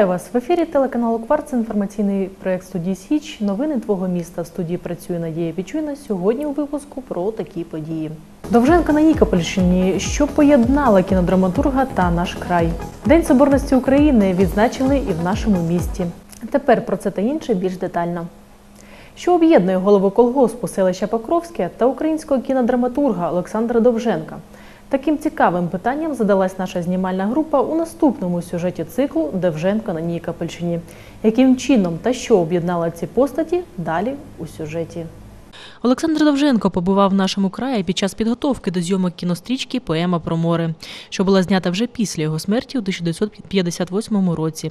Вітаю вас в ефірі телеканалу Кварц. Інформаційний проект студії Січ. Новини твого міста. Студії працює Надія Пічуйна. Сьогодні у випуску про такі події. Довженка на Нікопольщині, що поєднала кінодраматурга та наш край. День Соборності України відзначили і в нашому місті. Тепер про це та інше більш детально. Що об'єднує голову колгоспу селища Покровське та українського кінодраматурга Олександра Довженка? Таким цікавим питанням задалась наша знімальна група у наступному сюжеті циклу Довженко на Нікопольщині. Яким чином та що об'єднало ці постаті далі у сюжеті. Олександр Довженко побував в нашому краї під час підготовки до зйомок кінострічки Поема про море, що була знята вже після його смерті у 1958 році.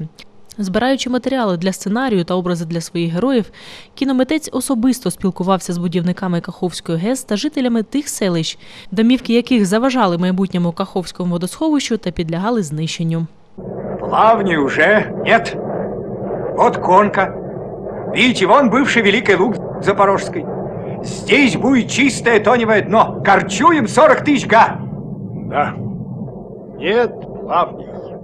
Збираючи матеріали для сценарію та образи для своїх героїв, кіномитець особисто спілкувався з будівниками Каховської ГЕС та жителями тих селищ, домівки яких заважали майбутньому Каховському водосховищу та підлягали знищенню. Плавни уже нет. Вот конка. Видите, вон бывший Великий Луг Запорожской. Здесь будет чистое тоневое дно. Корчуем 40 тысяч га. Да. Нет плавней.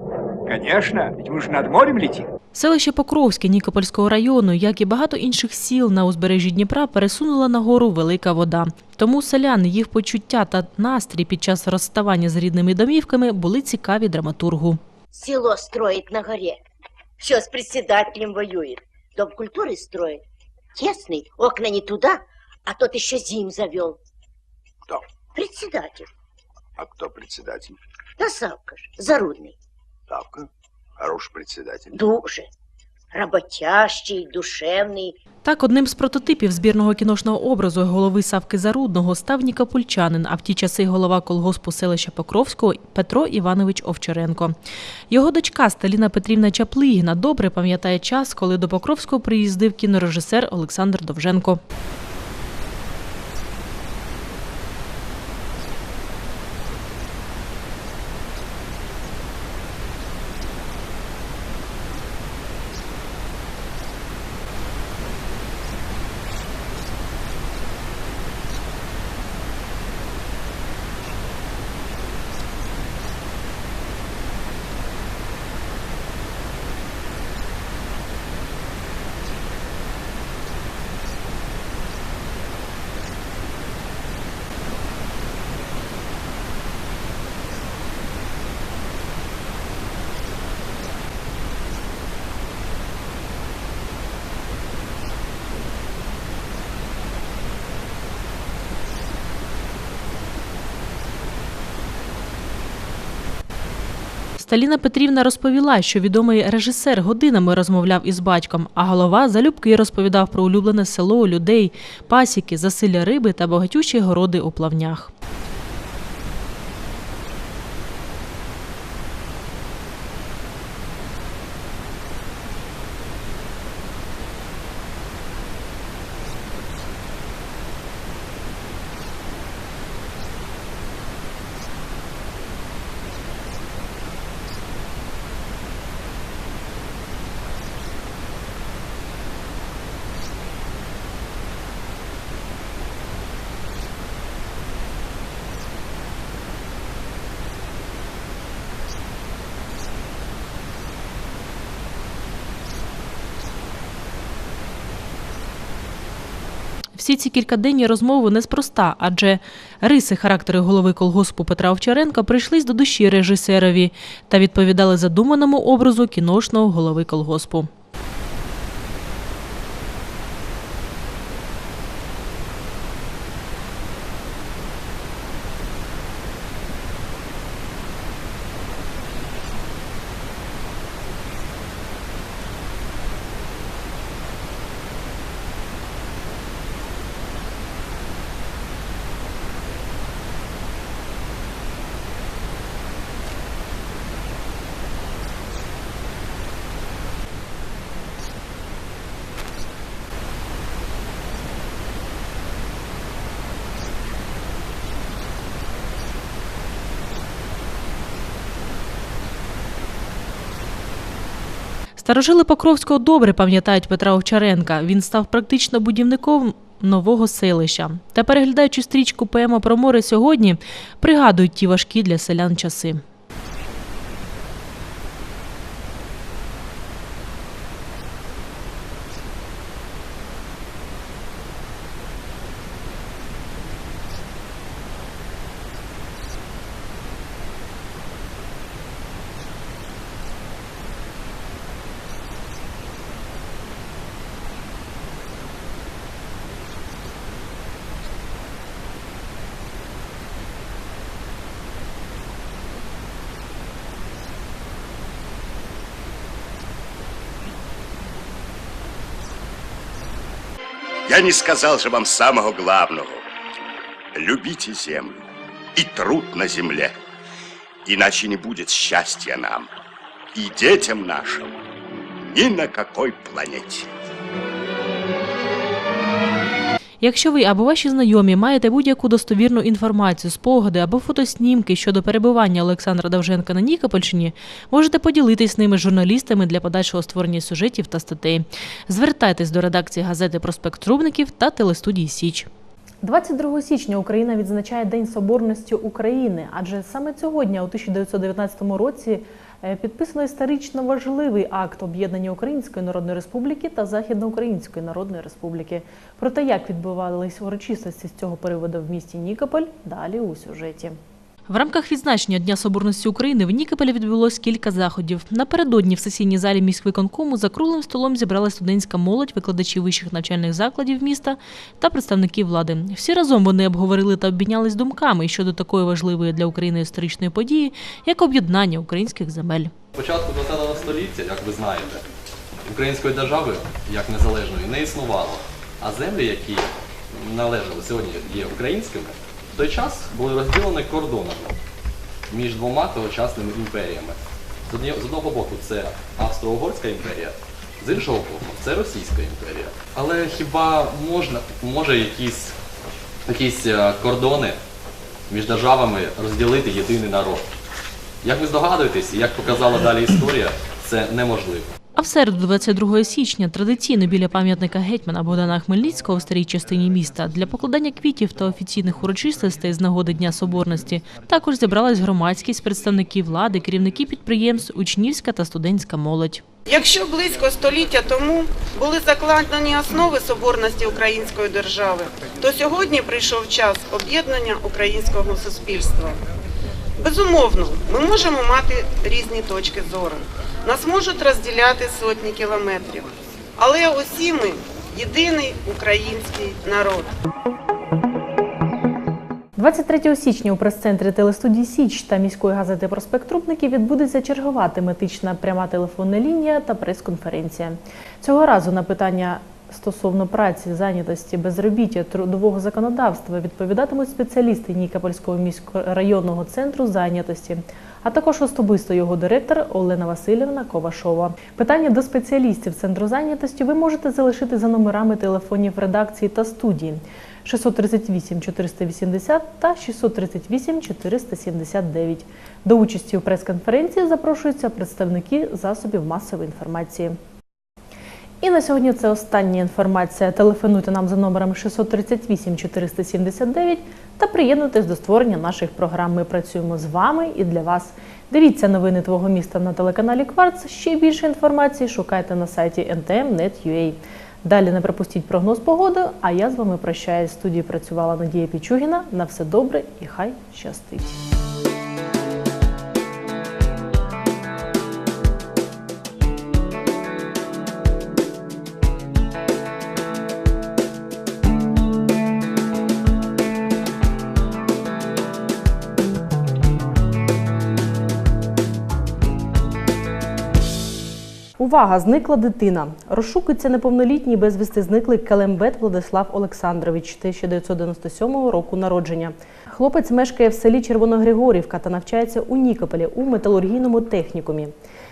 Конечно, ведь мы же над морем летим. Селище Покровське Нікопольського району, як і багато інших сіл на узбережжі Дніпра, пересунула нагору велика вода. Тому селяни, їх почуття та настрій під час розставання з рідними домівками були цікаві драматургу. Село строит на горе. Все с председателем воюет. Дом культуры строит. Тесный, окна не туда, а тот еще зим завел. Кто? Председатель. А кто председатель? Да Савка ж, Зарудный. Ставка. Хороший председатель. Дуже. Работящий, душевный. Так, одним з прототипів збірного кіношного образу голови Савки Зарудного став нікопольчанин, а в ті часи голова колгоспу селища Покровського Петро Іванович Овчаренко. Його дочка Сталіна Петрівна Чаплигіна добре пам'ятає час, коли до Покровського приїздив кінорежисер Олександр Довженко. Сталіна Петрівна розповіла, що відомий режисер годинами розмовляв із батьком, а голова залюбки розповідав про улюблене село, людей, пасіки, засилля риби та багатючі городи у плавнях. Всі ці кількаденні розмови неспроста, адже риси характеру голови колгоспу Петра Овчаренка прийшлись до душі режисерові та відповідали задуманому образу кіношного голови колгоспу. Старожили Покровського добре пам'ятають Петра Овчаренка. Він став практично будівником нового селища. Та переглядаючи стрічку поема про море сьогодні, пригадують ті важкі для селян часи. Я не сказал же вам самого главного. Любите землю и труд на земле, иначе не будет счастья нам и детям нашим ни на какой планете. Якщо ви або ваші знайомі маєте будь-яку достовірну інформацію, спогади або фотоснімки щодо перебування Олександра Довженка на Нікопольщині, можете поділитись ними журналістами для подальшого створення сюжетів та статей. Звертайтесь до редакції газети Проспект Трубників та телестудії Січ. 22 січня Україна відзначає День Соборності України, адже саме цього дня, у 1919 році, підписано історично важливий акт об'єднання Української Народної Республіки та Західноукраїнської Народної Республіки. Про те, як відбувались урочистості з цього приводу в місті Нікополь, далі у сюжеті. В рамках відзначення Дня Соборності України в Нікополі відбулось кілька заходів. Напередодні в сесійній залі міськвиконкому за круглим столом зібрала студентська молодь, викладачі вищих навчальних закладів міста та представники влади. Всі разом вони обговорили та обмінялись думками щодо такої важливої для України історичної події, як об'єднання українських земель. Початку ХХ століття, як ви знаєте, української держави як незалежної не існувало, а землі, які належали сьогодні є українськими, в той час були розділені кордонами між двома тогочасними імперіями. З одного боку це Австро-Угорська імперія, з іншого боку це Російська імперія. Але хіба можна, може якісь, якісь е, кордони між державами розділити єдиний народ? Як ви здогадуєтесь, як показала далі історія, це неможливо. А в середу, 22 січня, традиційно біля пам'ятника гетьмана Богдана Хмельницького в старій частині міста для покладання квітів та офіційних урочистостей з нагоди Дня Соборності також зібралась громадськість, представники влади, керівники підприємств, учнівська та студентська молодь. Якщо близько століття тому були закладені основи соборності української держави, то сьогодні прийшов час об'єднання українського суспільства. Безумовно, ми можемо мати різні точки зору. Нас можуть розділяти сотні кілометрів, але усі ми єдиний український народ. 23 січня у прес-центрі телестудії Січ та міської газети Проспект Трубників відбудеться чергова тематична пряма телефонна лінія та прес-конференція. Цього разу на питання стосовно праці, зайнятості, безробіття, трудового законодавства відповідатимуть спеціалісти Нікопольського міськрайонного центру зайнятості, а також особисто його директор Олена Васильівна Ковашова. Питання до спеціалістів центру зайнятості ви можете залишити за номерами телефонів редакції та студії. 638 480 та 638 479. До участі у прес-конференції запрошуються представники засобів масової інформації. І на сьогодні це остання інформація. Телефонуйте нам за номером 638 479 та приєднуйтесь до створення наших програм. Ми працюємо з вами і для вас. Дивіться новини твого міста на телеканалі Кварц. Ще більше інформації шукайте на сайті ntm.net.ua. Далі не пропустіть прогноз погоди. А я з вами прощаюсь. В студії працювала Надія Пічугіна. На все добре і хай щастить. Увага! Зникла дитина. Розшукується неповнолітній безвісти зниклий Келембет Владислав Олександрович 1997 року народження. Хлопець мешкає в селі Червоногригорівка та навчається у Нікополі у металургійному технікумі.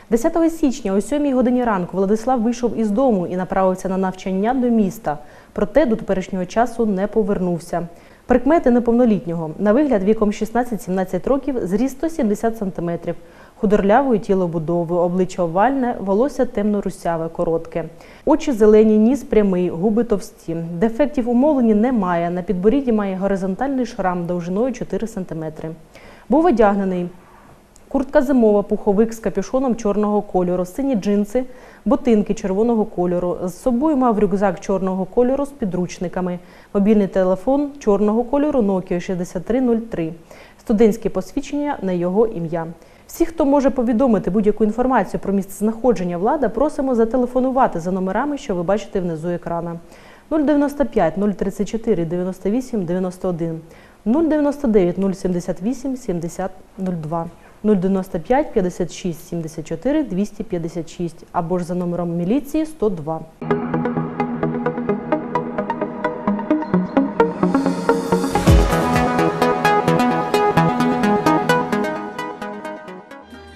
10 січня о 7 годині ранку Владислав вийшов із дому і направився на навчання до міста. Проте до теперішнього часу не повернувся. Прикмети неповнолітнього на вигляд віком 16-17 років, зріст 170 см, худорлявої тілобудови, обличчя овальне, волосся темно-русяве, коротке. Очі зелені, ніс прямий, губи товсті. Дефектів у мовленні немає. На підборідді має горизонтальний шрам довжиною 4 см. Був одягнений Куртка зимова, пуховик з капюшоном чорного кольору, сині джинси, ботинки червоного кольору. З собою мав рюкзак чорного кольору з підручниками, мобільний телефон чорного кольору Nokia 6303, студентське посвідчення на його ім'я. Всі, хто може повідомити будь-яку інформацію про місце знаходження влада, просимо зателефонувати за номерами, що ви бачите внизу екрана. 095 034 98 91, 099 078 70 02. 095 56 74 256 або ж за номером міліції 102.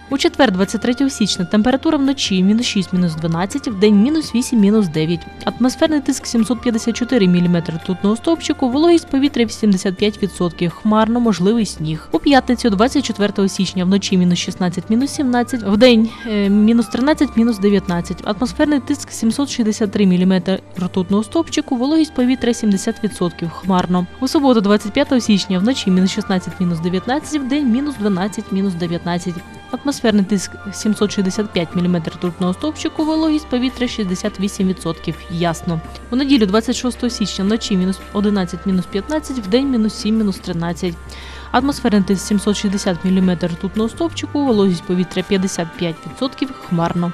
У четвер, 23 січня, температура вночі мінус 6, мінус 12, в мінус 8, мінус 9. Атмосферний тиск 754 мм ртутного стовпчику, вологість повітря 85%, хмарно, можливий сніг. У п'ятницю, 24 січня, вночі мінус 16, мінус 17, в день е, мінус 13, мінус 19. Атмосферний тиск 763 мм ртутного стовпчику, вологість повітря 70%, хмарно. У суботу, 25 січня, вночі мінус 16, мінус 19, в день мінус 12, мінус 19. Атмосферний тиск 765 мм ртутного стовпчику, вологість повітря 68%. Ясно. У неділю 26 січня вночі мінус 11, мінус 15, в день мінус 7, мінус 13. Атмосферний тиск 760 мм ртутного стовпчику, вологість повітря 55%, хмарно.